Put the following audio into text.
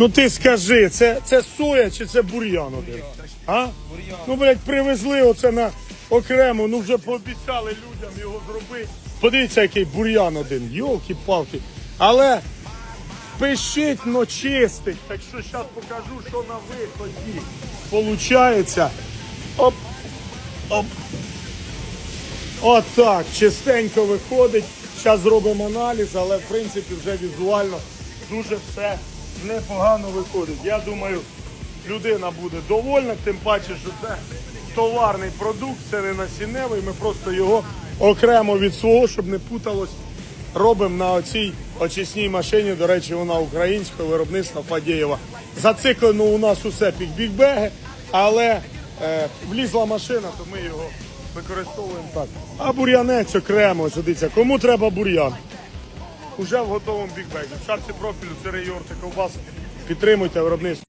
Ну ти скажи, це, це соя чи це бур'ян один? А? Ну, блядь, привезли оце на окремо, ну вже пообіцяли людям його зробити. Подивіться, який бур'ян один, йолки-палки. Але пишить, но чистить. Так що зараз покажу, що на виході получається. Оп, оп. Отак, чистенько виходить. Зараз зробимо аналіз, але в принципі вже візуально дуже все непогано виходить. Я думаю, людина буде довольна, тим паче, що це товарний продукт, це не насінневий. Ми просто його окремо від свого, щоб не путалось, робимо на оцій очисній машині. До речі, вона українського виробництва Фадєєва. Зациклено у нас усе під бікбеги, але е, влізла машина, то ми його використовуємо так. А бур'янець окремо, сидиться. Кому треба бур'ян? Уже в готовому бікбегі. В шапці профілю, сири йорти, ковбаси. Підтримуйте виробництво.